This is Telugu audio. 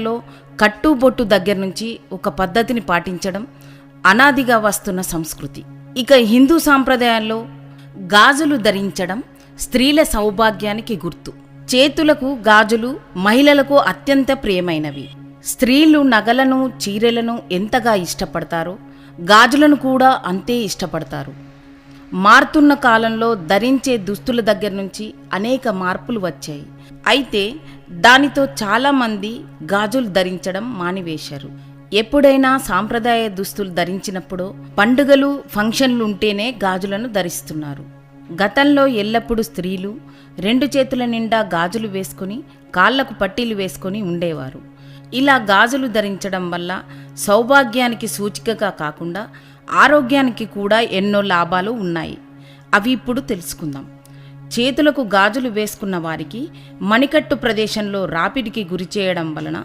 లో కట్టుబొట్టు దగ్గర నుంచి ఒక పద్ధతిని పాటించడం అనాదిగా వస్తున్న సంస్కృతి. ఇక హిందూ సాంప్రదాయాల్లో గాజులు ధరించడం స్త్రీల సౌభాగ్యానికి గుర్తు. చేతులకు గాజులు మహిళలకు అత్యంత ప్రియమైనవి. స్త్రీలు నగలను చీరలను ఎంతగా ఇష్టపడతారో గాజులను కూడా అంతే ఇష్టపడతారు. మారుతున్న కాలంలో ధరించే దుస్తుల దగ్గర నుంచి అనేక మార్పులు వచ్చాయి. అయితే దానితో చాలామంది గాజులు ధరించడం మానివేశారు. ఎప్పుడైనా సాంప్రదాయ దుస్తులు ధరించినప్పుడు పండుగలు ఫంక్షన్లు ఉంటేనే గాజులను ధరిస్తున్నారు. గతంలో ఎల్లప్పుడూ స్త్రీలు రెండు చేతుల నిండా గాజులు వేసుకొని కాళ్ళకు పట్టీలు వేసుకొని ఉండేవారు. ఇలా గాజులు ధరించడం వల్ల సౌభాగ్యానికి సూచికగా కాకుండా ఆరోగ్యానికి కూడా ఎన్నో లాభాలు ఉన్నాయి. అవి ఇప్పుడు తెలుసుకుందాం. చేతులకు గాజులు వేసుకున్న వారికి మణికట్టు ప్రదేశంలో రాపిడికి గురి చేయడం వలన